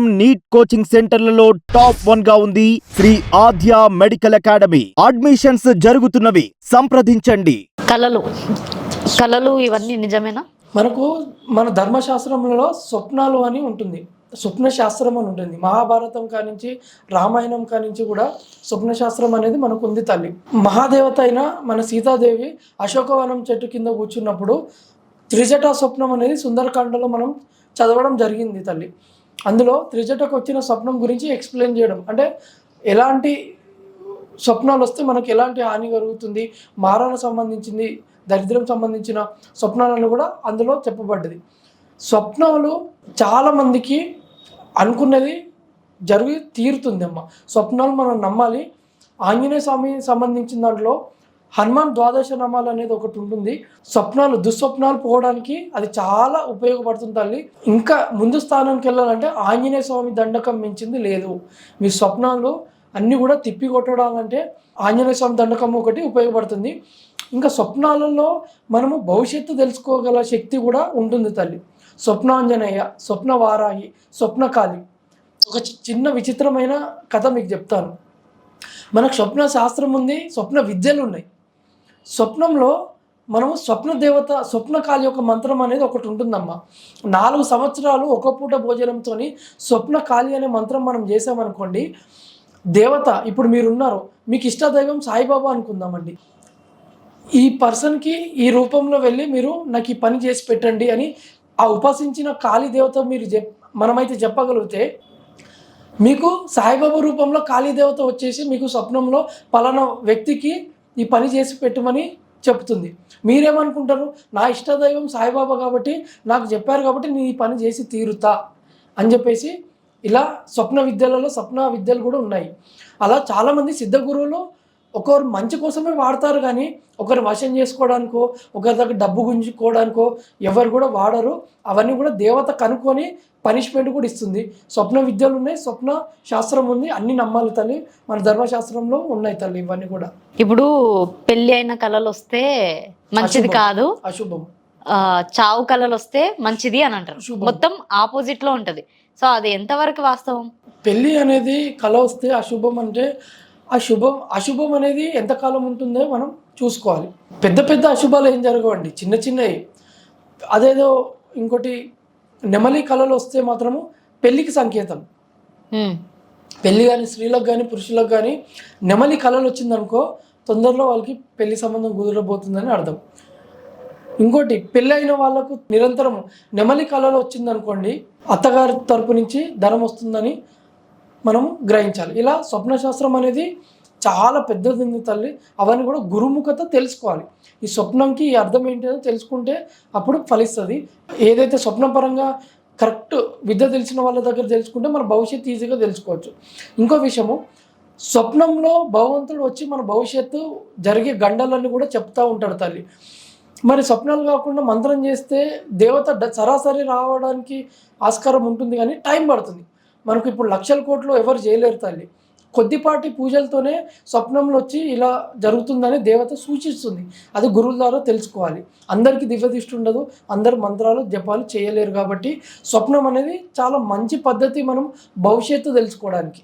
Neat coaching సెంటర్లలో top వన్గా ఉంది Shri Aadya medical academy. Admissions జరుగుతున్నవి. సంప్రదించండి. కళలు. కళలు ఇవన్నీ నిజమేనా? మనకు మన ధర్మశాస్త్రంలో స్వప్నాలు అని ఉంటుంది. స్వప్న శాస్త్రం అని ఉంటుంది. మహాభారతం కానించి రామాయణం కానించి కూడా స్వప్న శాస్త్రం అనేది మనకు ఉంది తల్లి. మహాదేవత అయిన మన సీతాదేవి అశోకవనం చెట్టు కింద కూర్చున్నప్పుడు త్రిజట స్వప్నం అనేది సుందరకాండలో మనం చదవడం జరిగింది తల్లి. అందులో త్రిజటకు వచ్చిన స్వప్నం గురించి ఎక్స్ప్లెయిన్ చేయడం. అంటే ఎలాంటి స్వప్నాలు వస్తే మనకు ఎలాంటి హాని కలుగుతుంది మారాలకు సంబంధించింది దరిద్రం సంబంధించిన స్వప్నాలను కూడా అందులో చెప్పబడ్డది. స్వప్నాలు చాలామందికి అనుకున్నది జరిగి తీరుతుంది అమ్మ స్వప్నాలు మనం నమ్మాలి. ఆంజనేయ స్వామి సంబంధించిన దాంట్లో హనుమాన్ ద్వాదశ నామాలు అనేది ఒకటి ఉంటుంది. స్వప్నాలు దుస్వప్నాలు పోవడానికి అది చాలా ఉపయోగపడుతుంది తల్లి. ఇంకా ముందు స్థానానికి వెళ్ళాలంటే ఆంజనేయ స్వామి దండకం మించింది లేదు. మీ స్వప్నాలు అన్నీ కూడా తిప్పి కొట్టడాలంటే ఆంజనేయ స్వామి దండకం ఒకటి ఉపయోగపడుతుంది. ఇంకా స్వప్నాలలో మనము భవిష్యత్తు తెలుసుకోగల శక్తి కూడా ఉంటుంది తల్లి. స్వప్నాంజనేయ స్వప్న వారాహి స్వప్నకాళి. ఒక చి- చిన్న విచిత్రమైన కథ మీకు చెప్తాను. మనకు స్వప్న శాస్త్రం ఉంది స్వప్న విద్యలు ఉన్నాయి. స్వప్నంలో మనం స్వప్న దేవత స్వప్నకాళి యొక్క మంత్రం అనేది ఒకటి ఉంటుందమ్మా. నాలుగు సంవత్సరాలు ఒక పూట భోజనంతో స్వప్నకాళి అనే మంత్రం మనం చేసామనుకోండి దేవత ఇప్పుడు మీరు ఉన్నారు మీకు ఇష్టదైవం సాయిబాబా అనుకుందామండి. ఈ పర్సన్కి ఈ రూపంలో వెళ్ళి మీరు నాకు ఈ పని చేసి పెట్టండి అని ఆ ఉపాసించిన కాళీ దేవత మీరు చెప్ మనమైతే చెప్పగలిగితే మీకు సాయిబాబా రూపంలో కాళీ దేవత వచ్చేసి మీకు స్వప్నంలో పలానా వ్యక్తికి ఈ పని చేసి పెట్టమని చెప్తుంది. మీరేమనుకుంటారు? నా ఇష్టదైవం సాయిబాబా కాబట్టి నాకు చెప్పారు కాబట్టి నేను ఈ పని చేసి తీరుతా అని చెప్పేసి ఇలా స్వప్న విద్యలలో స్వప్న విద్యలు కూడా ఉన్నాయి. అలా చాలామంది సిద్ధ గురువులు ఒకరు మంచి కోసమే వాడతారు కానీ ఒకరు వశం చేసుకోవడానికో ఒకరి దగ్గర డబ్బు గుంజుకోవడానికో ఎవరు కూడా వాడరు. అవన్నీ కూడా దేవత కనుక్కొని పనిష్మెంట్ కూడా ఇస్తుంది. స్వప్న విద్యలు ఉన్నాయి స్వప్న శాస్త్రం ఉంది అన్ని నమ్మాలి తల్లి. మన ధర్మశాస్త్రంలో ఉన్నాయి తల్లి ఇవన్నీ కూడా. ఇప్పుడు పెళ్ళి అయిన కళలు వస్తే మంచిది. కాదు. అశుభం. చావు కళలు వస్తే మంచిది అని అంటారు. మొత్తం ఆపోజిట్లో ఉంటది. సో అది ఎంతవరకు వాస్తవం? పెళ్ళి అనేది కళ వస్తే అశుభం అంటే ఆ శుభం అశుభం అనేది ఎంతకాలం ఉంటుందో మనం చూసుకోవాలి. పెద్ద పెద్ద అశుభాలు ఏం జరగవండి? చిన్న చిన్నవి. అదేదో ఇంకోటి నెమలి కళలు వస్తే మాత్రము పెళ్ళికి సంకేతం. పెళ్ళి కానీ స్త్రీలకు కానీ పురుషులకు కానీ నెమలి కళలు వచ్చిందనుకో తొందరలో వాళ్ళకి పెళ్ళి సంబంధం కుదరబోతుందని అర్థం. ఇంకోటి పెళ్ళి అయిన వాళ్ళకు నిరంతరం నెమలి కళలు వచ్చిందనుకోండి అత్తగారి తరపు నుంచి ధనం వస్తుందని మనం గ్రహించాలి. ఇలా స్వప్నశాస్త్రం అనేది చాలా పెద్దది ఉంది తల్లి. అవన్నీ కూడా గురుముఖత తెలుసుకోవాలి. ఈ స్వప్నంకి ఈ అర్థం ఏంటో తెలుసుకుంటే అప్పుడు ఫలిస్తుంది. ఏదైతే స్వప్నపరంగా కరెక్ట్ విద్య తెలిసిన వాళ్ళ దగ్గర తెలుసుకుంటే మన భవిష్యత్తు ఈజీగా తెలుసుకోవచ్చు. ఇంకో విషయము స్వప్నంలో భగవంతుడు వచ్చి మన భవిష్యత్తు జరిగే గండలన్నీ కూడా చెప్తా ఉంటాడు తల్లి. మరి స్వప్నాలు కాకుండా మంత్రం చేస్తే దేవత సరాసరి రావడానికి ఆస్కారం ఉంటుంది కానీ టైం పడుతుంది. మనకు ఇప్పుడు లక్షల కోట్లు ఎవరు చేయలేరు తల్లి. కొద్దిపాటి పూజలతోనే స్వప్నంలో వచ్చి ఇలా జరుగుతుందని దేవత సూచిస్తుంది. అది గురువుల ద్వారా తెలుసుకోవాలి. అందరికీ దివ్యదృష్టి ఉండదు. అందరు మంత్రాలు జపాలు చేయలేరు కాబట్టి స్వప్నం అనేది చాలా మంచి పద్ధతి మనం భవిష్యత్తు తెలుసుకోవడానికి.